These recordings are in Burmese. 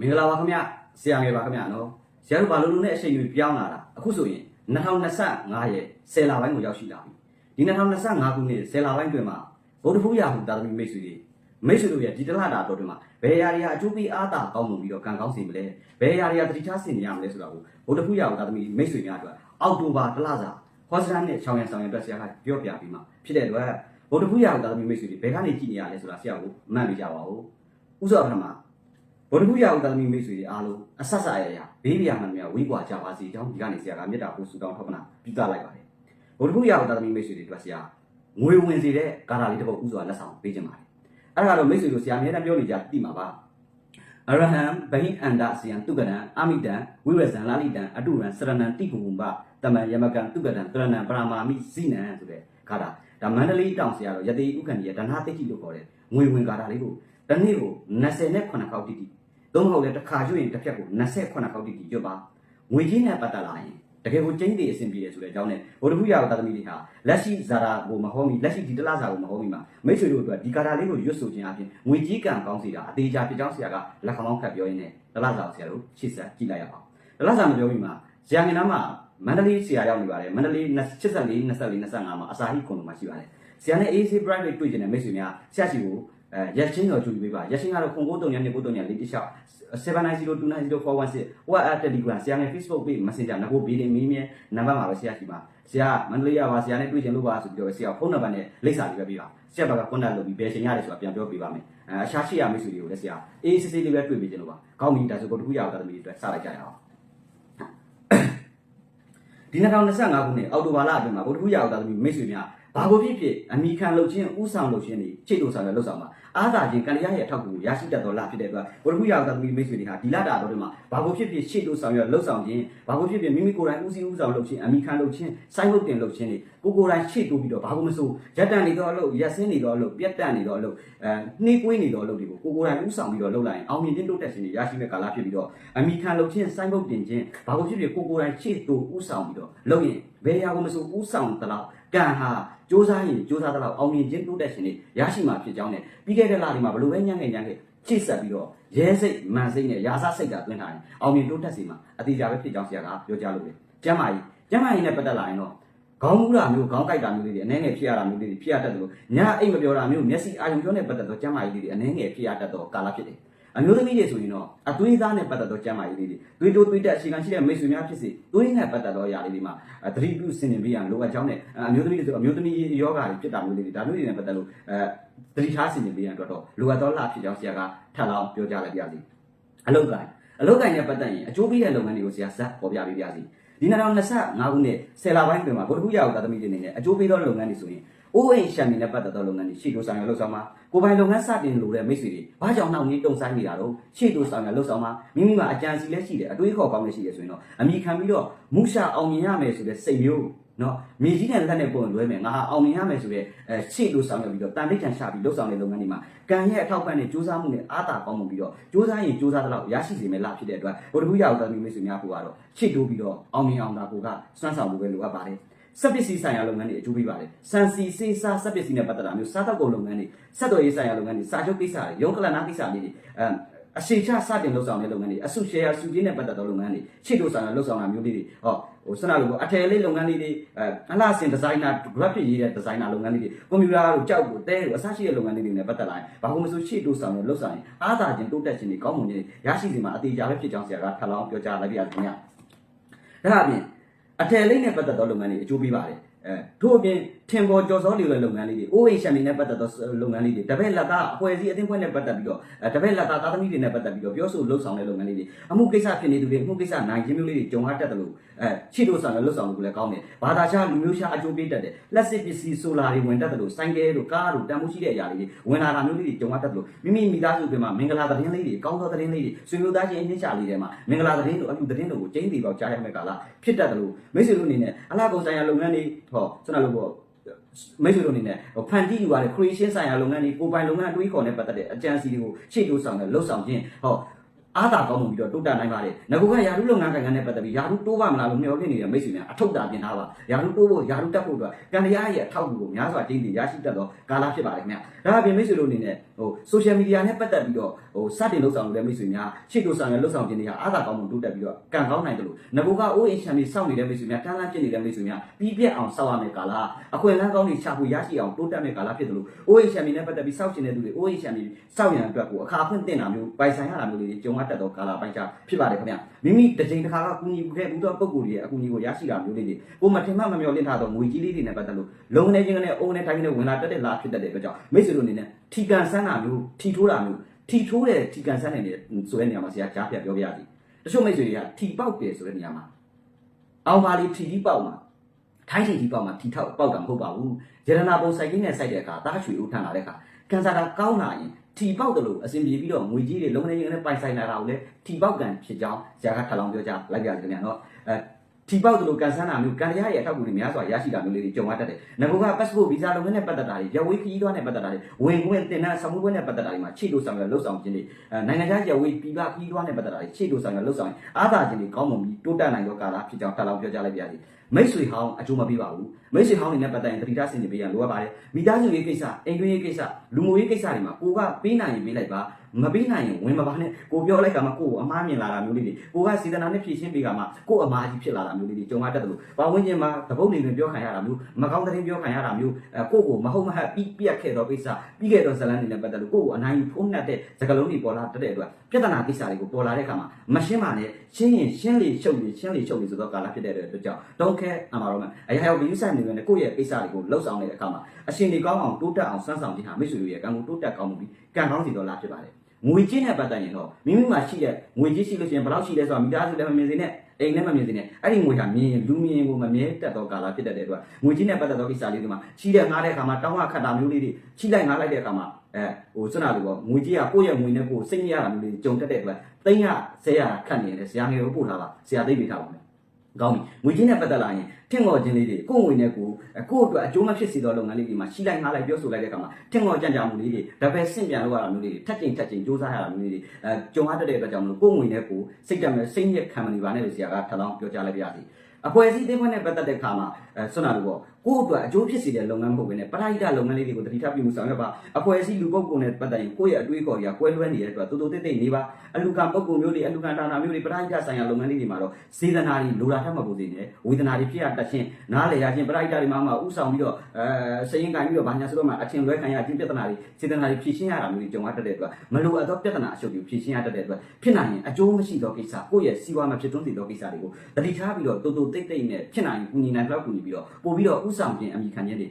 မင်္ဂလာပါခင်ဗျဆရာငယ်ပါခင်ဗျနော်ဆရာတို့ဘာလို့လို့နဲ့အချိန်ကြီးပြောင်းလာတာအခုဆိုရင်2025ရဲ့10လပိုင်းကိုရောက်ရှိလာပြီဒီ2025ခုနှစ်10လပိုင်းတွင်မှာဗုဒ္ဓဖူးရာဟုတာသမီမိတ်ဆွေတွေမိတ်ဆွေတို့ရဲ့ဒီတလတာတော်တွင်မှာဘယ်အရာတွေကအကျိုးပေးအားသာကောင်းမှုပြီးတော့ကံကောင်းစေမလဲဘယ်အရာတွေကတတိချဆင်နေရမလဲဆိုတာကိုဗုဒ္ဓဖူးရာဟုတာသမီမိတ်ဆွေများအတွက်အောက်တိုဘာတလစာဟောစတန်နဲ့ချောင်းရံဆောင်ရံအတွက်ဆရာကပြောပြပြီးမှဖြစ်တဲ့အတွက်ဗုဒ္ဓဖူးရာဟုတာသမီမိတ်ဆွေတွေဘယ်ကနေကြည့်နေရလဲဆိုတာဆရာကိုမှတ်ပြကြပါဦးဥစ္စာပထမ ဗုဒ္ဓဘုရားဥဒ္ဒသမီမိတ်ဆွေတွေအားလုံးအဆက်ဆက်ရရဘေးပြာမှန်များဝေးကွာကြပါစေကြောင်းဒီကနေဆရာကမေတ္တာပို့ဆုတောင်းထောက်ပနာပြုသလိုက်ပါတယ်ဗုဒ္ဓဘုရားဥဒ္ဒသမီမိတ်ဆွေတွေအတွက်ဆရာငွေဝင်စေတဲ့ကာလာလေးတစ်ပုဒ်ဥစွာလက်ဆောင်ပေးခြင်းပါတယ်အဲ့ဒါကတော့မိတ်ဆွေတို့ဆရာအများနဲ့ပြောနေကြသိမှာပါအရဟံဗဟိအန္တစီယံတုကရံအာမိတံဝိရဇံလာလိတံအတုရံစရဏံတိကုံဘတမန်ယမကံတုကရံတရဏံပရမာမိဇိနံဆိုတဲ့ဂါထာဒါမန္တလေးတောင်ဆရာတော်ယတိဥက္ကံကြီးရဲ့ဒဏ္ဍတိတိလို့ခေါ်တဲ့ငွေဝင်ဂါထာလေးကိုတစ်နေ့ကို29ခေါက်တိတိ သုံးမဟုတ်လေတစ်ခါကျွရင်တစ်ဖြတ်ကို28ခေါက်တိတိရွတ်ပါငွေကြီးနဲ့ပတ်သက်လာရင်တကယ်ကိုကျင်းတည်အဆင်ပြေတယ်ဆိုတဲ့အကြောင်းနဲ့ဗုဒ္ဓဘုရားသာသမီတွေဟာလက်ရှိဇာတာကိုမဟောမီလက်ရှိဒီတလဇာကိုမဟောမီမှာမိတ်ဆွေတို့အတွက်ဒီကာတာလေးကိုရွတ်ဆိုခြင်းအပြင်ငွေကြီးကံကောင်းစီတာအသေးချာဖြစ်ကြောင်းဆရာကလက်ခံအောင်ခတ်ပြောရင်းနဲ့တလဇာကိုဆရာတို့ရှေ့ဆက်ကြည့်လိုက်ရအောင်တလဇာမပြောမီမှာဇာငင်နာမှာမန္တလေးဆရာရောက်နေပါတယ်မန္တလေး84 24 25မှာအစာဟိခွန်လိုမှာရှိပါတယ်ဆရာနဲ့ AC private တွေ့ကျင်တဲ့မိတ်ဆွေများဆရာရှိကို အဲရက်ချင်းတော်ကြည့်ပေးပါရက်ချင်းကတော့ခုံကိုတုံညာနေကိုတုံညာလေးတစ်လျှောက်7902904 WhatsApp Telegram ဆရာနဲ့ Facebook page Messenger ငါကိုဗီဒီမီးမြဲနံပါတ်မှာပဲဆရာရှိပါဆရာမန္တလေးရပါဆရာနဲ့တွေ့ချင်လို့ပါဆိုပြီးတော့ဆရာဖုန်းနံပါတ်နဲ့လိပ်စာလေးပဲပေးပါဆရာဘက်က contact လုပ်ပြီးဘယ်ချိန်ရတယ်ဆိုတာပြန်ပြောပေးပါမယ်အဲအရှားရှိရမိတ်ဆွေတွေကိုလည်းဆရာအေးစစ်စစ်လေးပဲတွေ့ပေးချင်လို့ပါကောင်းပြီဒါဆိုကိုတခုရအောင်တာသမီးတွေအတွက်စလိုက်ကြရအောင်ဒီ2025ခုနှစ်အောက်တိုဘာလအတွင်းမှာဘုဒ္ဓဘုရားတော်သမီးမိတ်ဆွေများဘာကိုဖြစ်ဖြစ်အမိခံလုပ်ခြင်းဥဆောင်လုပ်ခြင်းတွေချိတ်တူဆောင်ရလုပ်ဆောင်ပါ အားသာခြင်းကံတရားရဲ့အထောက်အကူရရှိတတ်တော်လားဖြစ်တဲ့အတွက်ဘုရားဘုရားသမီးမိတ်ဆွေတွေဟာဒီလတာတော်တွေမှာဘာကိုဖြစ်ဖြစ်ချိတ်တူဆောင်ရလုပ်ဆောင်ခြင်းဘာကိုဖြစ်ဖြစ်မိမိကိုယ်တိုင်ဦးစီးဦးဆောင်လုပ်ခြင်းအမိခံလုပ်ခြင်းစိုင်းလုပ်တင်လုပ်ခြင်းတွေကိုကိုယ်တိုင်ချိတ်တူပြီးတော့ဘာကိုမဆိုရက်တန်နေတော့အလုပ်ရက်စင်းနေတော့အလုပ်ပြတ်တန်နေတော့အလုပ်အဲနှေးကွေးနေတော့အလုပ်တွေကိုကိုယ်ကိုယ်တိုင်ဦးဆောင်ပြီးတော့လုပ်လိုက်ရင်အောင်မြင်ခြင်းတိုးတက်ခြင်းတွေရရှိမဲ့ကာလဖြစ်ပြီးတော့အမိခံလုပ်ခြင်းစိုင်းလုပ်တင်ခြင်းဘာကိုဖြစ်ဖြစ်ကိုယ်ကိုယ်တိုင်ချိတ်တူဦးဆောင်ပြီးတော့လုပ်ရင်ဘယ်ရာကိုမဆိုဦးဆောင်တလောက်ကံဟာ စူးစမ်းရင်စူးစမ်းသလောက်အောင်မြင်ခြင်းတိုးတက်ခြင်းတွေရရှိမှာဖြစ်ကြောင်းနဲ့ပြီးခဲ့တဲ့လတွေမှာဘလို့ပဲညံ့ငယ်ညံ့ငယ်ချိတ်ဆက်ပြီးတော့ရဲစိတ်မန်စိတ်နဲ့ရာဇစိတ်ကတွင်းထားရင်အောင်မြင်တိုးတက်စီမှာအတိအကျပဲဖြစ်ကြောင်းဆရာကပြောကြားလို့တယ်။ကျမ်းမာရေးကျမ်းမာရေးနဲ့ပတ်သက်လာရင်တော့ခေါင်းမူးတာမျိုးခေါင်းကိုက်တာမျိုးတွေအနှဲငယ်ဖြစ်ရတာမျိုးတွေဖြစ်ရတတ်တယ်လို့ညာအိတ်မပြောတာမျိုးမျက်စိအာရုံပြောနဲ့ပတ်သက်သောကျမ်းမာရေးတွေအနှဲငယ်ဖြစ်ရတတ်သောကာလဖြစ်တယ် အမျိုးသမီးတွေဆိုရင်တော့အသွေးသားနဲ့ပတ်သက်သောကျန်းမာရေးလေးတွေသွေးတိုးသွေးတက်အခြေခံရှိတဲ့မိတ်ဆွေများဖြစ်စေသွေးနဲ့ပတ်သက်သောအရာလေးတွေမှာသတိပြုစင်နေပြရန်လိုအပ်ကြောင်းနဲ့အမျိုးသမီးတွေဆိုအမျိုးသမီးယောဂါတွေဖြစ်တာမျိုးလေးတွေဒါမျိုးတွေနဲ့ပတ်သက်လို့အဲသတိထားစင်နေပြရန်အတွက်တော့လိုအပ်သောလှဖြစ်ကြောင်းဆရာကထပ်လောင်းပြောကြားလိုက်ပါရစေအလုတ်ကိုင်းအလုတ်ကိုင်းနဲ့ပတ်သက်ရင်အကျိုးပေးတဲ့လုပ်ငန်းတွေကိုဆရာဇက်ပေါ်ပြပေးပါရစေဒီ2025ခုနှစ်10လပိုင်းတွင်မှာဗုဒ္ဓဘုရားဥဒသမီးတွေအနေနဲ့အကျိုးပေးသောလုပ်ငန်းတွေဆိုရင်အိုးအိမ်ရှမ်းမီနဲ့ပတ်သက်သောလုပ်ငန်းတွေရှေ့တိုးဆောင်ရလှုပ်ဆောင်မှာ ကိုပိုင်လုပ်ငန်းစတင်လို့တဲ့မိတ်ဆွေတွေဘာကြောင့်နှောင့်နှေးတုံဆိုင်နေတာတော့ရှေ့တိုးဆောင်ရလှုပ်ဆောင်မှာမိမိမှာအကြံစီလည်းရှိတယ်အတွေးခေါ်ကောင်းလည်းရှိတယ်ဆိုရင်တော့အမိခံပြီးတော့မုရှာအောင်မြင်ရမယ်ဆိုတဲ့စိတ်မျိုးနော်မြေကြီးနဲ့လက်နဲ့ပုံလွဲမယ်ငါဟာအောင်မြင်ရမယ်ဆိုတဲ့အဲရှေ့တိုးဆောင်ရပြီးတော့တန်တိတ်ချန်ရှာပြီးလှုပ်ဆောင်တဲ့လုပ်ငန်းတွေမှာကံရဲ့အထောက်ပံ့နဲ့စူးစမ်းမှုနဲ့အားတာကောင်းမှုပြီးတော့စူးစမ်းရင်စူးစမ်းတဲ့လောက်ရရှိစေမယ်လားဖြစ်တဲ့အတွက်ဘုရားဘုရားတော်မိတ်ဆွေများကိုကတော့ရှေ့တိုးပြီးတော့အောင်မြင်အောင်တာကိုကစွမ်းဆောင်မှုပဲလိုအပ်ပါတယ် စက်ပစ္စည်းဆိုင်ရာလုပ်ငန်းတွေအကျိုးပေးပါတယ်။စံစီစေးစားစက်ပစ္စည်းနဲ့ပတ်သက်တာမျိုးစားတော့ကုန်လုပ်ငန်းတွေစက်တော်ရေးဆိုင်ရာလုပ်ငန်းတွေစာချုပ်ကိစ္စတွေရုံးကလနာကိစ္စလေးတွေအဲအရှိချစတင်လုပ်ဆောင်တဲ့လုပ်ငန်းတွေအစုရှယ်ယာစုချင်းနဲ့ပတ်သက်တဲ့လုပ်ငန်းတွေရှေ့တို့ဆောင်ရလုပ်ဆောင်တာမျိုးလေးတွေဟောဟိုစနလိုပေါ့အထည်လေးလုပ်ငန်းလေးတွေအဲအလှဆင်ဒီဇိုင်နာ graphic ရေးတဲ့ဒီဇိုင်နာလုပ်ငန်းလေးတွေကွန်ပျူတာတို့ကြောက်ကိုတဲတို့အစရှိတဲ့လုပ်ငန်းလေးတွေနဲ့ပတ်သက်လာရင်ဘာလို့မဆိုရှေ့တို့ဆောင်ရလုပ်ဆောင်ရင်အားသာခြင်းတိုးတက်ခြင်းတွေကောင်းမွန်ခြင်းရရှိစီမှာအသေးချာပဲဖြစ်ကြောင်းဆရာကထပ်လောင်းပြောကြားလိုက်ပြရစီခင်ဗျာဒါအပြင် အထည်လေးနဲ့ပတ်သက်သောလုပ်ငန်းတွေအကျိုးပေးပါတယ်အဲထို့အပြင်ထင်ပေါ်ကြော်စောတွေရဲ့လုပ်ငန်းလေးတွေအိုးအိမ်ရှမ်တွေနဲ့ပတ်သက်သောလုပ်ငန်းလေးတွေတပည့်လက်သားအဖွဲ့အစည်းအသင်းဖွဲ့နဲ့ပတ်သက်ပြီးတော့အဲတပည့်လက်သားသားသမီးတွေနဲ့ပတ်သက်ပြီးတော့ပြောဆိုလှုပ်ဆောင်တဲ့လုပ်ငန်းလေးတွေအမှုကိစ္စဖြစ်နေသူတွေအမှုကိစ္စနိုင်ခြင်းမျိုးလေးတွေကြုံရတတ်တယ်လို့အဲချစ်လို့ဆောင်ရလှုပ်ဆောင်လို့လည်းကောင်းတယ်ဘာသာခြားလူမျိုးခြားအကျိုးပေးတတ်တယ်လက်စစ်ပစ္စည်းဆိုလာတွေဝင်တတ်တယ်လို့စိုင်းကဲတို့ကားတို့တန်ဖိုးရှိတဲ့အရာလေးတွေဝင်လာတာမျိုးလေးတွေကြုံရတတ်တယ်လို့မိမိမိသားစုတွေမှာမင်္ဂလာသတင်းလေးတွေကောင်းသောသတင်းလေးတွေဆွေမျိုးသားချင်းအင်းချလေးတွေမှာမင်္ဂလာသတင်းတို့အလူသတင်းတို့ကိုကျင်းတီပေါက်ကြားရမယ့်ကာလဖြစ်တတ်တယ်လို့မိတ်ဆွေတို့အနေနဲ့အလားကုန်ဆိုင်ရာလုပ်ငန်းတွေဟောဆွမ်းလို့ပေါ့မိတ်ဆွေတို့အနေနဲ့ဖန်တီးယူရတဲ့ creation ဆိုင်ရာလုပ်ငန်းတွေကိုပိုင်လုပ်ငန်းအတွေးခေါ်နဲ့ပတ်သက်တဲ့အကြံစီတွေကိုရှေ့တိုးဆောင်တဲ့လှုပ်ဆောင်ခြင်းဟော အားသာကောင်းမှုပြီးတော့တိုးတက်နိုင်ပါတယ်ငါကရာထူးလုပ်ငန်းကိုင်ငန်းနဲ့ပတ်သက်ပြီးရာထူးတိုးပါမလားလို့မျှော်လင့်နေတဲ့မိတ်ဆွေများအထောက်အတာပြင်ထားပါရာထူးတိုးဖို့ရာထူးတက်ဖို့အတွက်ကံတရားရဲ့အထောက်အကူကိုများစွာကျင်းတည်ရရှိတတ်သောကာလဖြစ်ပါတယ်ခင်ဗျဒါအပြင်မိတ်ဆွေတို့အနေနဲ့ဟို social media နဲ့ပတ်သက်ပြီးတော့ဟိုစတင်လှုပ်ဆောင်နေတဲ့မိတ်ဆွေများရှေ့တို့ဆောင်ရလှုပ်ဆောင်ခြင်းတွေဟာအားသာကောင်းမှုတိုးတက်ပြီးတော့ကံကောင်းနိုင်တယ်လို့ငါကအိုးအင်ချန်ပြီးစောင့်နေတဲ့မိတ်ဆွေများတန်းလန်းဖြစ်နေတဲ့မိတ်ဆွေများပြီးပြက်အောင်စောင့်ရမယ့်ကာလအခွင့်အလမ်းကောင်းတွေချဖို့ရရှိအောင်တိုးတက်မယ့်ကာလဖြစ်တယ်လို့အိုးအင်ချန်ပြီးနဲ့ပတ်သက်ပြီးစောင့်ကျင်တဲ့သူတွေအိုးအင်ချန်ပြီးစောင့်ရန်အတွက်ကိုအခါအခွင့်တင်တာမျိုးပိုင်ဆိုင်ရတာမျိုးတွေကြုံရတတ်သောကာလပိုင်းခြားဖြစ်ပါတယ်ခင်ဗျမိမိတစ်ချိန်တစ်ခါကကူညီခဲ့ဘူးသောပုံကိုယ်တွေရဲ့အကူအညီကိုရရှိတာမျိုးလေးတွေကိုမထင်မှမမျှော်လင့်ထားသောငွေကြီးလေးတွေနဲ့ပတ်သက်လို့လုံနေခြင်းနဲ့အုံနဲ့တိုင်းနဲ့ဝင်လာတတ်တဲ့လားဖြစ်တတ်တဲ့အတွက်ကြောင့်မိတ်ဆွေတို့အနေနဲ့ထီကန်ဆန်းတာမျိုးထီထိုးတာမျိုးထီထိုးတဲ့ထီကန်ဆန်းတဲ့နေဆိုတဲ့နေရာမှာဆရာကြားပြပြောပြရစီတချို့မိတ်ဆွေတွေကထီပေါက်တယ်ဆိုတဲ့နေရာမှာအောင်ပါလေးထီကြီးပေါက်မှာထိုင်းထီကြီးပေါက်မှာထီထောက်ပေါက်တာမဟုတ်ပါဘူးရတနာပုံစိုက်ကြီးနဲ့စိုက်တဲ့အခါတားချွေဦးထန်လာတဲ့အခါကန်ဆာတာကောင်းလာရင် ထီပေါက်တယ်လို့အစဉ်ပြေပြီးတော့ငွေကြီးတွေလုံနေခြင်းနဲ့ပိုင်ဆိုင်လာတာကိုလည်းထီပေါက်ကန်ဖြစ်ကြောင်းဆရာကထပ်လောင်းပြောကြလိုက်ပြစီခင်ဗျာနော်အဲထီပေါက်တယ်လို့ကန်ဆန်းတာမျိုးကန်ရရဲ့အထောက်အကူတွေများစွာရရှိတာမျိုးလေးတွေကြုံရတတ်တယ်ငါက passport visa လုပ်ငန်းနဲ့ပတ်သက်တာတွေရဝေးခရီးသွားနဲ့ပတ်သက်တာတွေဝင်ခွင့်တင်တဲ့ဆမှုခွင့်နဲ့ပတ်သက်တာတွေမှာခြေတို့ဆောင်ရလှုပ်ဆောင်ခြင်းတွေအဲနိုင်ငံခြားရဝေးပြည်ပခရီးသွားနဲ့ပတ်သက်တာတွေခြေတို့ဆောင်ရလှုပ်ဆောင်ရင်အားသာခြင်းတွေကောင်းမွန်ပြီးတိုးတက်နိုင်သောကာလဖြစ်ကြောင်းထပ်လောင်းပြောကြလိုက်ပါရစေမိတ်ဆွေဟောင်းအကျိုးမပေးပါဘူးမိတ်ဆွေဟောင်းတွေနဲ့ပတ်သက်ရင်တတိထားစင်နေပေးရလိုအပ်ပါတယ်မိသားစုရေးကိစ္စအိမ်တွင်းရေးကိစ္စလူမှုရေးကိစ္စတွေမှာကိုကပေးနိုင်ရင်ပေးလိုက်ပါမပေးနိုင်ရင်ဝင်မပါနဲ့ကိုပြောလိုက်ကမှကိုကိုအမားမြင်လာတာမျိုးလေးတွေကိုကစေတနာနဲ့ဖြည့်ရှင်းပေးကမှကိုအမားကြီးဖြစ်လာတာမျိုးလေးတွေကြုံရတတ်တယ်လို့ဘာဝင်ချင်းမှာသဘုတ်နေတွင်ပြောခံရတာမျိုးမကောင်းတဲ့ပြောခံရတာမျိုးအဲကိုကိုမဟုတ်မဟတ်ပြီးပြက်ခဲ့တော့ကိစ္စပြီးခဲ့တော့ဇလန်းနေနဲ့ပတ်သက်လို့ကိုကိုအနိုင်ဖုံးနှက်တဲ့စကလုံးတွေပေါ်လာတတ်တဲ့အတွက်ပြဿနာကိစ္စတွေကိုပေါ်လာတဲ့အခါမှာမရှင်းပါနဲ့ရှင်းရင်ရှင်းလေရှုပ်လေရှင်းလေရှုပ်လေဆိုတော့ကာလဖြစ်တဲ့အတွက်ကြောင့် don't care အမှားတော့မှအရာရောက်ပြီးဆိုင်နေတယ်ကိုယ့်ရဲ့ကိစ္စတွေကိုလှုပ်ဆောင်နေတဲ့အခါမှာအရှင်တွေကောင်းအောင်တိုးတက်အောင်စမ်းဆောင်ခြင်းဟာမိတ်ဆွေတို့ရဲ့ကံကိုတိုးတက်ကောင်းမှုပြီးကံကောင်းစီတော့လားဖြစ်ပါတယ်ငွေကြေးနဲ့ပတ်သက်ရင်တော့မိမိမှာရှိတဲ့ငွေကြေးရှိလို့ရှိရင်ဘယ်လောက်ရှိလဲဆိုတာမိသားစုလည်းမမြင်စေနဲ့အိမ်လည်းမမြင်စေနဲ့အဲ့ဒီငွေဟာမြင်ရင်လူမြင်ကိုမမြဲတတ်သောကာလဖြစ်တတ်တဲ့အတွက်ငွေကြေးနဲ့ပတ်သက်သောကိစ္စလေးတွေမှာရှိတဲ့ငားတဲ့အခါမှာတောင်းရခတ်တာမျိုးလေးတွေချိလိုက်ငားလိုက်တဲ့အခါမှာအဲဟိုစွနာလိုပေါ့ငွေကြေးကကိုယ့်ရဲ့ငွေနဲ့ကိုယ်စိတ်မရတာမျိုးလေးကြုံတတ်တဲ့အတွက်သိန်းရဆဲရခတ်နေတယ်ဆရာငယ်ကိုပို့ထားပါဆရာသိပေးထားပါမယ် ကောင်းပြီငွေချင်းနဲ့ပတ်သက်လာရင်ထင်ငေါ်ခြင်းလေးတွေကိုယ့်ငွေနဲ့ကိုယ်ကိုယ့်အတွက်အကျိုးမဖြစ်စေသောလုပ်ငန်းလေးတွေမှာရှိလိုက်ငားလိုက်ပြောဆိုလိုက်တဲ့အခါမှာထင်ငေါ်ကြံ့ကြာမှုလေးတွေဒါပဲဆင့်ပြန်လို့ရတာမျိုးလေးတွေထက်ကျင်ထက်ကျင်စူးစမ်းရတာမျိုးလေးတွေအဲကြုံရတတ်တဲ့အတွက်ကြောင့်မလို့ကိုယ့်ငွေနဲ့ကိုယ်စိတ်တက်မဲ့စိတ်ညစ်ခံမနေပါနဲ့လို့ဆရာကထပ်လောင်းပြောကြားလိုက်ပါရစေအဖွဲ့အစည်းသေးဖွဲ့နဲ့ပတ်သက်တဲ့အခါမှာအဲဆွမ်းနာလို့ပေါ့ ကိုယ့်အတွက်အကျိုးဖြစ်စေတဲ့လုပ်ငန်းမဟုတ်ဘဲနဲ့ပရိဒလုပ်ငန်းလေးတွေကိုတတိထပ်ပြီးမှုဆောင်ရွက်ပါအဖွဲ့အစည်းလူပုဂ္ဂိုလ်နဲ့ပတ်သက်ရင်ကိုယ့်ရဲ့အတွေးအခေါ်တွေကကွဲလွဲနေတဲ့အတွက်တူတူတိတ်တိတ်နေပါအလူကံပုဂ္ဂိုလ်မျိုးတွေအလူကံတာနာမျိုးတွေပရိဒဆိုင်ရာလုပ်ငန်းလေးတွေမှာတော့စေတနာတွေလိုတာထပ်မပိုစေနဲ့ဝေဒနာတွေဖြစ်ရတတ်ချင်းနားလေရချင်းပရိဒတွေမှာမှဥဆောင်ပြီးတော့အဲစရင်ကန်ပြီးတော့ဘာညာဆိုတော့မှအချင်းလွဲခံရချင်းပြဿနာတွေစေတနာတွေဖြည့်ရှင်းရတာမျိုးတွေကြုံရတတ်တဲ့အတွက်မလိုအပ်သောပြဿနာအရှုပ်တွေဖြည့်ရှင်းရတတ်တဲ့အတွက်ဖြစ်နိုင်ရင်အကျိုးမရှိသောကိစ္စကိုယ့်ရဲ့စီးပွားမဖြစ်သွန်းစေသောကိစ္စတွေကိုတတိထားပြီးတော့တူတူတိတ်တိတ်နဲ့ဖြစ်နိုင်ရင်ကုညီနိုင်တော့ကုညီပြီးတော့ပို့ပြီးတော့ဥဆောင်ခြင်းအမိခံခြင်းတွေ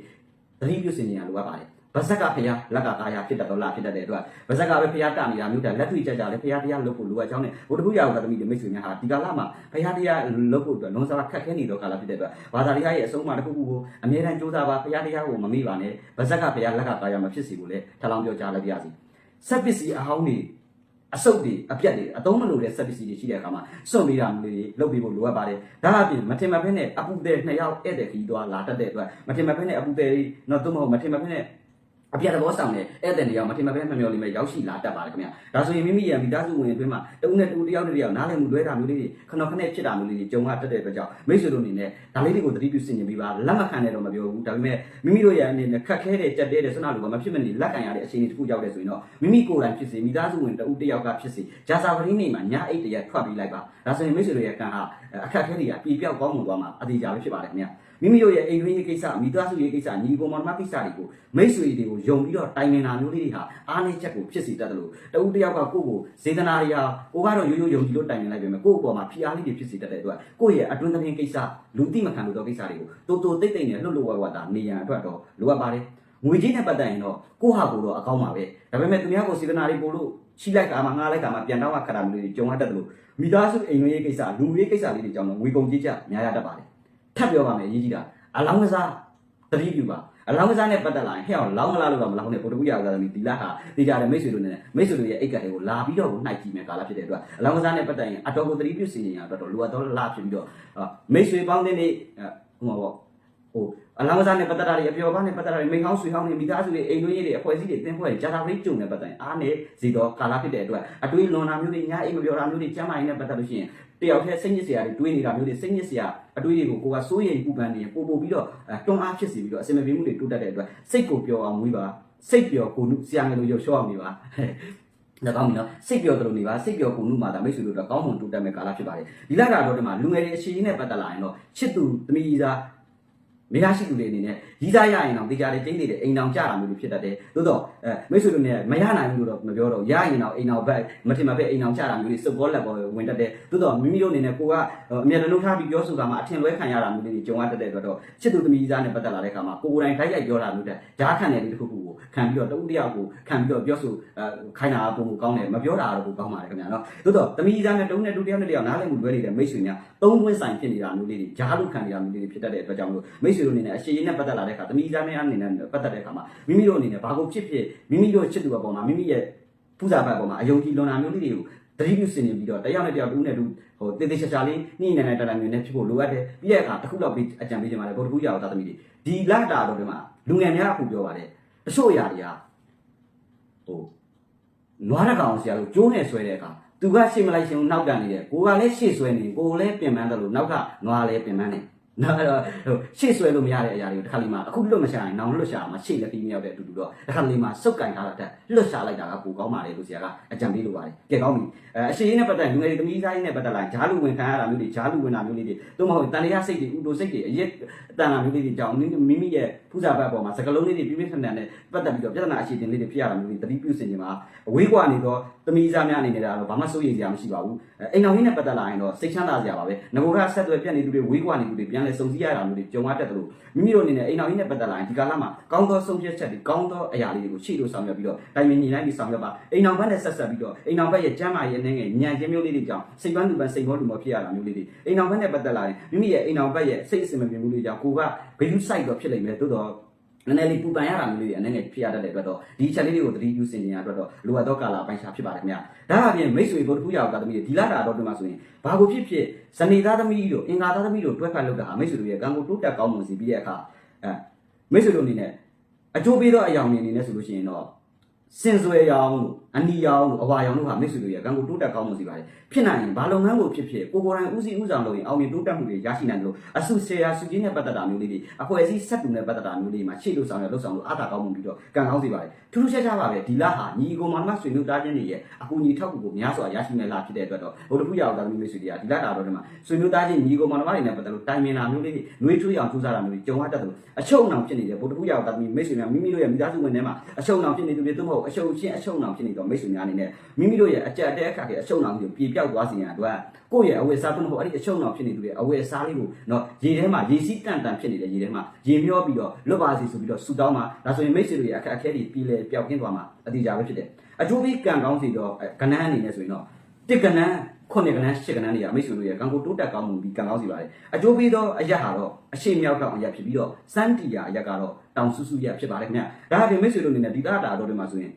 သတိပြုစင်ကြရလိုအပ်ပါတယ်ဗဇက်ကဖျားလက်ကကာယဖြစ်တတ်တော့လားဖြစ်တတ်တဲ့အတွက်ဗဇက်ကပဲဖျားတနေတာမျိုးတဲ့လက်တွေ့ကြကြလဲဖျားတရားလုပ်ဖို့လိုအပ်ကြောင်းနဲ့ဘုဒ္ဓဘုရားကသမီးတွေမိတ်ဆွေများဟာဒီကာလမှာဖျားတရားလုပ်ဖို့အတွက်လွန်စွာခက်ခဲနေတော့ကာလဖြစ်တဲ့အတွက်ဘာသာတရားရဲ့အဆုံးအမတစ်ခုခုကိုအမြဲတမ်းကြိုးစားပါဖျားတရားကိုမမေ့ပါနဲ့ဗဇက်ကဖျားလက်ကကာယမဖြစ်စီဘူးလေထလောင်းပြောကြားလိုက်ပါရစေဆက်ပစ္စည်းအဟောင်းတွေ အစုပ်တွေအပြက်တွေအသုံးမလို့တဲ့ဆက်ပစ္စည်းတွေရှိတဲ့အခါမှာစွန့်ပေးတာမျိုးတွေလုပ်ပေးဖို့လိုအပ်ပါတယ်ဒါအပြင်မထင်မှတ်ဖက်နဲ့အပူတဲ့နှစ်ယောက်ဧည့်သည်ခီးသွားလာတတ်တဲ့အတွက်မထင်မှတ်ဖက်နဲ့အပူတဲ့တော့သို့မဟုတ်မထင်မှတ်ဖက်နဲ့ အပြတ်သဘောဆောင်တဲ့ဧည့်သည်တွေရောက်မထင်မှတ်ဖက်မမျော်လင့်မဲ့ရောက်ရှိလာတတ်ပါတယ်ခင်ဗျာဒါဆိုရင်မိမိရဲ့မိသားစုဝင်အတွင်းမှာတဦးနဲ့တူတယောက်နဲ့တယောက်နားလည်မှုလွဲတာမျိုးလေးတွေခဏခဏဖြစ်တာမျိုးလေးတွေကြုံရတတ်တဲ့အတွက်ကြောင့်မိတ်ဆွေတို့အနေနဲ့ဒါလေးတွေကိုသတိပြုဆင်ခြင်ပြီးပါလက်မခံနဲ့တော့မပြောဘူးဒါပေမဲ့မိမိတို့ရဲ့အနေနဲ့ခက်ခဲတဲ့ကြက်တဲတဲ့ဆွမ်းနာလိုကမဖြစ်မနေလက်ခံရတဲ့အခြေအနေတစ်ခုရောက်တဲ့ဆိုရင်တော့မိမိကိုယ်တိုင်ဖြစ်စေမိသားစုဝင်တဦးတယောက်ကဖြစ်စေဂျာစာပရင်းနေမှာညာအိတ်တရက်ထွက်ပြီးလိုက်ပါဒါဆိုရင်မိတ်ဆွေတို့ရဲ့ကံဟာအခက်အခဲတွေကပြေပြောက်ကောင်းမွန်သွားမှာအသေးကြပဲဖြစ်ပါတယ်ခင်ဗျာ မိမိတို့ရဲ့အိမ်တွင်းရေးကိစ္စမိသားစုရေးကိစ္စညီကိုမောင်နှမကိစ္စတွေကိုမိတ်ဆွေတွေကိုယုံပြီးတော့တိုင်ပင်တာမျိုးလေးတွေဟာအားနည်းချက်ကိုဖြစ်စေတတ်တယ်လို့တဦးတယောက်ကကိုယ့်ကိုစေတနာတွေဟာကိုကတော့ရိုးရိုးယုံကြည်လို့တိုင်ပင်လိုက်ပေမဲ့ကိုယ့်အပေါ်မှာဖိအားလေးတွေဖြစ်စေတတ်တဲ့အတွက်ကိုယ့်ရဲ့အတွင်းသတင်းကိစ္စလူသိမခံလို့တော့ကိစ္စတွေကိုတိုးတိုးတိတ်တိတ်နဲ့လှုပ်လှုပ်ဝါဝါတာနေရန်အတွက်တော့လိုအပ်ပါတယ်ငွေကြီးနဲ့ပတ်သက်ရင်တော့ကိုယ့်ဟာကိုယ်တော့အကောင်းပါပဲဒါပေမဲ့သူများကိုစေတနာတွေပို့လို့ချိလိုက်ကမှငားလိုက်ကမှပြန်တော့ခါတာမျိုးတွေကြုံရတတ်တယ်လို့မိသားစုအိမ်တွင်းရေးကိစ္စလူမှုရေးကိစ္စလေးတွေကြောင့်ငွေကုန်ကြေးကျများရတတ်ပါတယ် ထပ်ပြောပါမယ်အရေးကြီးတာအလောင်းကစားတတိပြုပါအလောင်းကစားနဲ့ပတ်သက်လာရင်ဟဲ့အောင်လောင်းမလားလို့တော့မလောင်းနဲ့ဘုဒ္ဓဘုရားကသမီးဒီလာဟာဒီကြတဲ့မိတ်ဆွေတို့နဲ့မိတ်ဆွေတို့ရဲ့အိတ်ကတ်တွေကိုလာပြီးတော့ကိုနှိုက်ကြည့်မယ်ကာလဖြစ်တဲ့အတွက်အလောင်းကစားနဲ့ပတ်သက်ရင်အတော်ကိုတတိပြုစီရင်ရတော့လိုအပ်တော့လာဖြစ်ပြီးတော့မိတ်ဆွေပေါင်းတဲ့နေ့ဟိုမှာပေါ့ဟိုအလောင်းစားနဲ့ပတ်သက်တာတွေအပျော်ပါနဲ့ပတ်သက်တာတွေမိဟောင်းဆွေဟောင်းတွေမိသားစုတွေအိမ်တွင်းရေးတွေအဖွဲ့အစည်းတွေတင်းဖွဲ့တွေဂျာတာပရိတ်ကြုံနဲ့ပတ်သက်ရင်အားနဲ့စီတော့ကာလာဖြစ်တဲ့အတွက်အတွေးလွန်တာမျိုးတွေညာအိမ်မပြောတာမျိုးတွေကျမ်းမာရေးနဲ့ပတ်သက်လို့ရှိရင် တယောက်တည်းစိတ်ညစ်စရာတွေတွေးနေတာမျိုးတွေစိတ်ညစ်စရာအတွေးတွေကိုကိုကစိုးရိမ်ပူပန်နေပို့ပို့ပြီးတော့တွန်းအားဖြစ်စီပြီးတော့အစင်မပြေမှုတွေတိုးတက်တဲ့အတွက်စိတ်ကိုပျော်အောင်မွေးပါစိတ်ပျော်ကိုနုဆရာငယ်လိုရုပ်ရှော့အောင်နေပါလည်းကောင်းပြီနော်စိတ်ပျော်တယ်လို့နေပါစိတ်ပျော်ကိုနုမှာဒါမိတ်ဆွေတို့တော့ကောင်းမွန်တိုးတက်မဲ့ကာလဖြစ်ပါတယ်ဒီလကတော့ဒီမှာလူငယ်တွေအရှိကြီးနဲ့ပတ်သက်လာရင်တော့ချစ်သူသမီးကြီးသား မရရှိသူတွေအနေနဲ့ရီးသားရရင်တော့တရားတွေတင်းနေတဲ့အိမ်အောင်ကြတာမျိုးတွေဖြစ်တတ်တယ်သို့တော့အဲမိတ်ဆွေတို့နဲ့မရနိုင်ဘူးလို့တော့မပြောတော့ရရင်တော့အိမ်အောင်ဘက်မထင်မှပဲအိမ်အောင်ကြတာမျိုးတွေစုပ်ပေါ်လက်ပေါ်ဝင်တတ်တယ်သို့တော့မိမိတို့အနေနဲ့ကိုကအမြဲတမ်းလုံးထားပြီးပြောဆိုတာမှအထင်လွဲခံရတာမျိုးတွေကြုံရတတ်တဲ့အတွက်တော့ချစ်သူသမီးကြီးသားနဲ့ပတ်သက်လာတဲ့အခါမှာကိုကိုယ်တိုင်တိုက်ရိုက်ပြောတာမျိုးတဲ့ဓာတ်ခံတဲ့တစ်ခုခုကိုခံပြီးတော့တဦးတယောက်ကိုခံပြီးတော့ပြောဆိုအဲခိုင်းတာပုံကိုကောင်းတယ်မပြောတာတော့ကိုကောင်းပါတယ်ခင်ဗျာနော်သို့တော့သမီးကြီးသားနဲ့တုံးနဲ့တူတယောက်နဲ့တယောက်နားလည်မှုလွဲနေတဲ့မိတ်ဆွေများသုံးသွင်းဆိုင်ဖြစ်နေတာမျိုးလေးတွေဂျားလို့ခံနေတာမျိုးလေးတွေဖြစ်တတ်တဲ့အတွက်ကြောင့်မလို့မိတ်ဆွေတို့အနေနဲ့အရှိန်နဲ့ပတ်သက်လာတဲ့အခါသမီးကြီးသားနဲ့အနေနဲ့ပတ်သက်တဲ့အခါမှာမိမိတို့အနေနဲ့ဘာကိုဖြစ်ဖြစ်မိမိတို့ချစ်သူအပေါ်မှာမိမိရဲ့ပူဇာဘတ်ပေါ်မှာအယုံကြည်လွန်တာမျိုးလေးတွေကိုတတိပြုစင်နေပြီးတော့တယောက်နဲ့တယောက်တူးနဲ့တူဟိုတေးသေးချာချာလေးနှိမ့်နေနေတဲ့တတမျိုးနဲ့ဖြစ်ဖို့လိုအပ်တယ်ပြီးတဲ့အခါတစ်ခုတော့ပြီးအကြံပေးချင်ပါတယ်ဘုဒ္ဓဘုရားတော်သားသမီးတွေဒီလတာတော့ဒီမှာလူငယ်များအခုပြောပါတယ်တချို့အရာတွေကဟိုနွားရကောင်ဆရာတို့ကျိုးနဲ့ဆွဲတဲ့အခါသူကရှေ့မလိုက်ရှင်နောက်ကန်နေတယ်ကိုကလည်းရှေ့ဆွဲနေကိုလည်းပြင်ပန်းတယ်လို့နောက်ကနွားလည်းပြင်ပန်းနေ နော်အဲ့တော့ဟိုရှေ့ဆွဲလို့မရတဲ့အရာတွေကိုတစ်ခါလေးမှအခုလွတ်မရှာရင်နောင်လွတ်ရှာမှာရှေ့လည်းပြီးမြောက်တဲ့အတူတူတော့တစ်ခါလေးမှစုပ်ကင်ထားတာတက်လွတ်ရှာလိုက်တာကပိုကောင်းပါလေလို့ဆရာကအကြံပေးလိုပါတယ်ကဲကောင်းပြီအဲအရှိရင်းနဲ့ပတ်သက်လူငယ်တွေသမီးသားရင်းနဲ့ပတ်သက်လိုက်ဂျားလူဝင်ခံရတာမျိုးတွေဂျားလူဝင်တာမျိုးလေးတွေသို့မဟုတ်တန်တရားစိတ်တွေဥဒိုစိတ်တွေအရက်တန်တာမျိုးလေးတွေကြောင့်မိမိရဲ့ဖူးစာဘက်ပေါ်မှာစကလုံးလေးတွေပြပြထန်ထန်နဲ့ပတ်သက်ပြီးတော့ပြဿနာအရှိတင်လေးတွေဖြစ်ရတာမျိုးတွေတတိပြုစင်နေမှာအဝေးကွာနေတော့သမီးသားများအနေနဲ့တော့ဘာမှစိုးရိမ်စရာမရှိပါဘူးအိမ်တော်ကြီးနဲ့ပတ်သက်လာရင်တော့စိတ်ချမ်းသာစရာပါပဲငကိုကဆက်သွယ်ပြတ်နေသူတွေဝေးကွာနေသူတွေပြန်လဲစုံစည်းရတာမျိုးတွေကြုံရတတ်တယ်လို့မိမိတို့အနေနဲ့အိမ်တော်ကြီးနဲ့ပတ်သက်လာရင်ဒီကာလမှာကောင်းသောဆုံးဖြတ်ချက်တွေကောင်းသောအရာလေးတွေကိုရှေ့လို့ဆောင်ရွက်ပြီးတော့တိုင်ပင်ညီနိုင်ပြီးဆောင်ရွက်ပါအိမ်တော်ဘက်နဲ့ဆက်ဆက်ပြီးတော့အိမ်တော်ဘက်ရဲ့ကျမ်းမာရေးအနေငယ်ညံခြင်းမျိုးလေးတွေကြောင့်စိတ်ပန်းလူပန်းစိတ်ဘောလူမောဖြစ်ရတာမျိုးလေးတွေအိမ်တော်ဘက်နဲ့ပတ်သက်လာရင်မိမိရဲ့အိမ်တော်ဘက်ရဲ့စိတ်အစင်မပြေမှုလေးကြောင့်ကိုကဘယ်သူစိုက်တော့ဖြစ်လိမ့်မယ်တိုးတော့ နည်းနည်းလေးပူပန်ရတာမျိုးလေးတွေအနေနဲ့ဖြစ်ရတတ်တဲ့အတွက်တော့ဒီချက်လေးတွေကိုသတိပြုစင်ကြရအတွက်တော့လိုအပ်သောကာလပိုင်းခြားဖြစ်ပါတယ်ခင်ဗျာဒါအပြင်မိတ်ဆွေဘုဒ္ဓဖူးရောက်တာသမီးတွေဒီလာတာတော့ဒီမှာဆိုရင်ဘာကိုဖြစ်ဖြစ်ဇနေသားသမီးတို့အင်္ဂါသားသမီးတို့တွဲဖက်လုပ်တာဟာမိတ်ဆွေတို့ရဲ့ကံကိုတိုးတက်ကောင်းမွန်စီပြီးတဲ့အခါအဲမိတ်ဆွေတို့အနေနဲ့အကျိုးပေးသောအယောင်တွေအနေနဲ့ဆိုလို့ရှိရင်တော့စင်စွယ်ရောင်တို့ အနီရောင်တို့အဝါရောင်တို့ဟာမိတ်ဆွေတို့ရဲ့ကံကိုတိုးတက်ကောင်းမွန်စီပါတယ်ဖြစ်နိုင်ရင်ဘာလုပ်ငန်းကိုဖြစ်ဖြစ်ကိုကိုယ်တိုင်ဦးစီးဦးဆောင်လုပ်ရင်အောင်မြင်တိုးတက်မှုတွေရရှိနိုင်တယ်လို့အဆုဆေရာစုကြီးနဲ့ပတ်သက်တာမျိုးလေးတွေအဖွဲ့အစည်းဆက်တူနဲ့ပတ်သက်တာမျိုးလေးမှာရှေ့လို့ဆောင်ရလို့ဆောင်လို့အားသာကောင်းမှုပြီးတော့ကံကောင်းစီပါတယ်ထူးထူးခြားခြားပါပဲဒီလဟာညီကိုမောင်မဆွေမျိုးသားချင်းတွေရဲ့အကူအညီထောက်ကူကိုများစွာရရှိနေလာဖြစ်တဲ့အတွက်တော့ဘုဒ္ဓဖူးရအောင်သားသမီးမိတ်ဆွေတွေကဒီလတာတော့ဒီမှာဆွေမျိုးသားချင်းညီကိုမောင်နှမတွေနဲ့ပတ်သက်လို့တိုင်ပင်တာမျိုးလေးတွေနှွေးထွေးအောင်ထူးစားတာမျိုးတွေကြုံရတတ်တယ်လို့အချုပ်နှောင်ဖြစ်နေတဲ့ဘုဒ္ဓဖူးရအောင်သားသမီးမိတ်ဆွေများမိမိတို့ရဲ့မိသားစုဝင်ထဲမှာအချုပ်နှောင်ဖြစ်နေသူတွေသို့မဟုတ်အချုပ်ချင်းအချုပ်နှောင်ဖြစ်နေတော့မိတ်ဆွေများအနေနဲ့မိမိတို့ရဲ့အကြက်တဲအခါကအချုပ်နှောင်မျိုးပြေပြောက်သွားစေရန်အတွက်ကိုယ့်ရဲ့အဝတ်အစားသို့မဟုတ်အဲ့ဒီအချုပ်နှောင်ဖြစ်နေသူတွေအဝတ်အစားလေးကိုတော့ရေထဲမှာရေစီးတန်တန်ဖြစ်နေတဲ့ရေထဲမှာရေမျောပြီးတော့လွတ်ပါစေဆိုပြီးတော့ဆူတောင်းမှာဒါဆိုရင်မိတ်ဆွေတို့ရဲ့အခက်အခဲတွေပြည်လဲပျောက်ကင်းသွားမှာအတိအကျပဲဖြစ်တယ်အကျိုးပေးကံကောင်းစီတော့ကဏ္ဍအနေနဲ့ဆိုရင်တော့တစ်ကဏ္ဍခုနှစ်ကဏ္ဍရှစ်ကဏ္ဍတွေကမိတ်ဆွေတို့ရဲ့ကံကိုတိုးတက်ကောင်းမှုပြီးကံကောင်းစီပါတယ်အကျိုးပေးသောအရက်ဟာတော့အရှိမြောက်ကောင်အရက်ဖြစ်ပြီးတော့စန်းတီယာအရက်ကတော့တောင်ဆူဆူရက်ဖြစ်ပါတယ်ခင်ဗျဒါအပြင်မိတ်ဆွေတို့အနေနဲ့ဒီသားတာတော့ဒီမှာဆိုရင်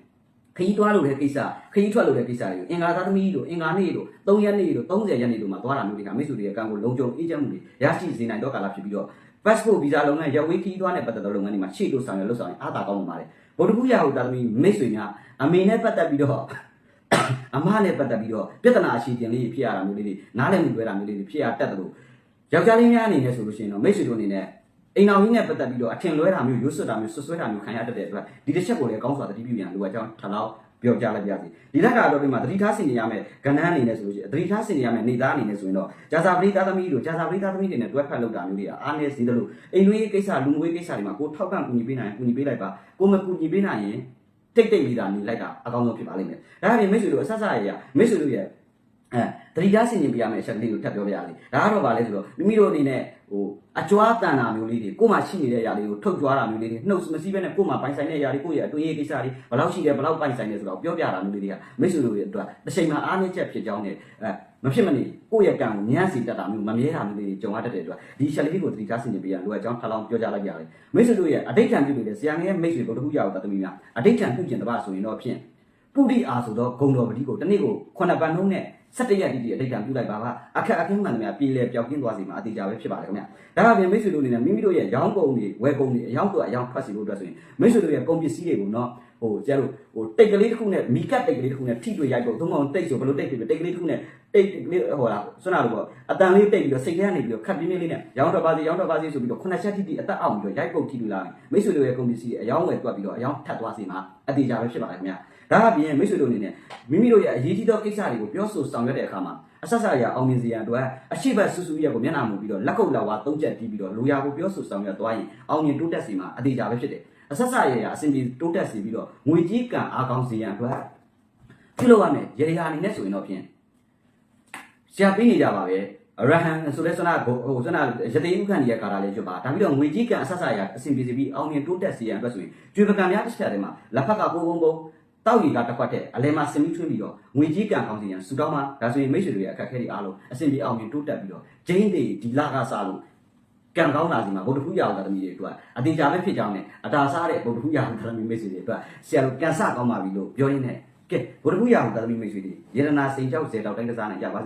ခရီးသွားလို့တဲ့ကိစ္စခရီးထွက်လို့တဲ့ကိစ္စတွေကိုအင်္ဂါသားသမီးတို့အင်္ဂါနေ့တို့3ရက်နေ့တို့30ရက်နေ့တို့မှာသွားတာမျိုးတွေကမိတ်ဆွေတွေရဲ့ကံကိုလုံခြုံအေးချမ်းမှုတွေရရှိစေနိုင်တော့ကာလဖြစ်ပြီးတော့ passport visa လုပ်ငန်းရပ်ဝေးခရီးသွားနဲ့ပတ်သက်တဲ့လုပ်ငန်းတွေမှာရှေ့လို့ဆောင်ရွက်လို့ဆောင်ရင်အားသာကောင်းမှာပါတယ်ဗုဒ္ဓဘုရားဟူတာသမီးမိတ်ဆွေများအမေနဲ့ပတ်သက်ပြီးတော့အမနဲ့ပတ်သက်ပြီးတော့ပြဿနာအရှိတင်လေးဖြစ်ရတာမျိုးလေးတွေနားလည်မှုတွဲတာမျိုးလေးတွေဖြစ်ရတတ်တယ်လို့ယောက်ျားလေးများအနေနဲ့ဆိုလို့ရှိရင်တော့မိတ်ဆွေတို့အနေနဲ့ အိမ်အောင်ကြီးနဲ့ပတ်သက်ပြီးတော့အထင်လွဲတာမျိုးရွတ်ဆွတ်တာမျိုးဆွဆွဲတာမျိုးခံရတတ်တဲ့အတွက်ဒီတစ်ချက်ကိုလည်းကောင်းစွာသတိပြုရန်လိုအပ်ကြောင်းထပ်လောက်ပြောကြလိုက်ပါစီဒီလက်ကတော့ဒီမှာသတိထားဆင်နေရမယ်ကဏ္ဍအနေနဲ့ဆိုလို့ရှိရင်သတိထားဆင်နေရမယ်နေသားအနေနဲ့ဆိုရင်တော့ဂျာစာပရိသသမီးတို့ဂျာစာပရိသသမီးတွေနဲ့တွဲဖက်လောက်တာမျိုးတွေကအားနည်းစေတယ်လို့အိမ်လွေးကိစ္စလူငွေကိစ္စတွေမှာကိုထောက်ပံ့ကူညီပေးနိုင်ကူညီပေးလိုက်ပါကိုမကူညီပေးနိုင်ရင်တိတ်တိတ်မိတာနေလိုက်တာအကောင်းဆုံးဖြစ်ပါလိမ့်မယ်ဒါအပြင်မိတ်ဆွေတို့အဆက်ဆက်ရရမိတ်ဆွေတို့ရဲ့အဲ တတိယဆင်ကျင်ပြရမယ့်အချက်လေးကိုထပ်ပြောပြရစီဒါကတော့ဗာလဲဆိုတော့မိမိတို့အနေနဲ့ဟိုအကြွားတန်တာမျိုးလေးတွေကိုမှရှိနေတဲ့အရာလေးကိုထုတ်ကြွားတာမျိုးလေးတွေနှုတ်မစည်းဘဲနဲ့ကိုမှပိုင်ဆိုင်တဲ့အရာတွေကိုယ့်ရဲ့အတွင်းရေးကိစ္စတွေဘယ်လောက်ရှိတယ်ဘယ်လောက်ပိုင်ဆိုင်တယ်ဆိုတော့ပြောပြတာမျိုးလေးတွေကမိတ်ဆွေတို့ရဲ့အတွက်တစ်ချိန်မှာအားနည်းချက်ဖြစ်ကြောင်းနဲ့အဲမဖြစ်မနေကိုယ့်ရဲ့ကံကိုညံ့စီတတ်တာမျိုးမမြဲတာမျိုးလေးတွေကြုံရတတ်တဲ့အတွက်ဒီချက်လေးကိုတတိယဆင်ကျင်ပြရလိုအပ်ကြောင်းထပ်လောင်းပြောကြလိုက်ရတယ်မိတ်ဆွေတို့ရဲ့အဋိဌံပြုနေတဲ့ဆရာငယ်မိတ်ဆွေတို့တခုရအောင်တသမီးများအဋိဌံပြုကျင်တပါဆိုရင်တော့ဖြင့်ပုရိအာဆိုတော့ဂုံတော်ပတိကိုတစ်နေ့ကို9ပန်းလုံးနဲ့ 17ရက်တိတိအတိတ်ကပြုလိုက်ပါပါအခက်အခဲမှန်သမျှပြည်လေပျောက်ကင်းသွားစီမှာအတိအကျပဲဖြစ်ပါတယ်ခင်ဗျဒါအပြင်မိတ်ဆွေတို့အနေနဲ့မိမိတို့ရဲ့ရောင်းကုန်တွေဝယ်ကုန်တွေအရောက်တော့အရောက်ထွက်စီဖို့အတွက်ဆိုရင်မိတ်ဆွေတို့ရဲ့ကုန်ပစ္စည်းတွေကိုနော်ဟိုကျတော့ဟိုတိတ်ကလေးတစ်ခုနဲ့မီကတ်တိတ်ကလေးတစ်ခုနဲ့ထိတွေ့ရိုက်ဖို့သုံးအောင်တိတ်ဆိုဘယ်လိုတိတ်ဖြစ်လဲတိတ်ကလေးတစ်ခုနဲ့တိတ်ကလေးဟိုလားဆွမ်းနာလို့ပေါ့အတန်လေးတိတ်ပြီးတော့စိတ်ထဲကနေပြီးတော့ခတ်ပြင်းပြင်းလေးနဲ့ရောင်းတော့ပါစီရောင်းတော့ပါစီဆိုပြီးတော့ခုနှစ်ချက်တိတိအသက်အောင်ပြီးတော့ရိုက်ကုန်ထိတွေ့လာမိတ်ဆွေတို့ရဲ့ကုန်ပစ္စည်းအယောင်းဝယ်တွက်ပြီးတော့အယောင်းထပ်သွားစီမှာအတိအကျပဲဖြစ်ပါတယ်ခင်ဗျ ဒါအပြင်မိတ်ဆွေတို့အနေနဲ့မိမိတို့ရဲ့အရေးကြီးသောကိစ္စတွေကိုပြောဆိုဆောင်ရွက်တဲ့အခါမှာအဆက်ဆက်ရအောင်မြင်စေရန်အတွက်အရှိတ်ဆူဆူရက်ကိုမျက်နှာမူပြီးတော့လက်ကုပ်လောက်ဝါသုံးချက်တီးပြီးတော့လူရကိုပြောဆိုဆောင်ရွက်သွားရင်အောင်မြင်တိုးတက်စီမှာအတိအကျပဲဖြစ်တယ်အဆက်ဆက်ရရအစဉ်ပြေတိုးတက်စီပြီးတော့ငွေကြီးကံအားကောင်းစေရန်အတွက်ပြုလုပ်ရမယ်ရေရာအနေနဲ့ဆိုရင်တော့ဖြင့်ရှာပေးနေကြပါပဲရဟန်ဆိုလဲဆွမ်းနာဟိုဆွမ်းနာရတေဥခန့်ကြီးရဲ့ကာတာလေးကျွတ်ပါဒါပြီးတော့ငွေကြီးကံအဆက်ဆက်ရအစဉ်ပြေစီပြီးအောင်မြင်တိုးတက်စီရန်အတွက်ဆိုရင်ကျွေပကံများတစ်ချက်တည်းမှာလက်ဖက်ကပုံပုံပုံ တောက်ရီကတစ်ခွက်တဲ့အလဲမှာစင်ပြီးထွေးပြီးတော့ငွေကြီးကံကောင်းစီရန်စူတောင်းမှာဒါဆိုရင်မိတ်ဆွေတွေရဲ့အခက်အခဲတွေအားလုံးအစဉ်ပြေအောင်မြင်တိုးတက်ပြီးတော့ဂျင်းတွေဒီလကစားလို့ကံကောင်းလာစီမှာဗုဒ္ဓဖူးရာဟုသမီးတွေအတွက်အတင်ကြပဲဖြစ်ကြောင်းနဲ့အတာစားတဲ့ဗုဒ္ဓဖူးရာဟုသမီးမိတ်ဆွေတွေအတွက်ဆရာတို့ကန်ဆကောင်းပါပြီလို့ပြောရင်းနဲ့ကဲဗုဒ္ဓဖူးရာဟုသမီးမိတ်ဆွေတွေယေရနာစိန်ကြောက်စေတောက်တိုင်းကစားနဲ့ရပါ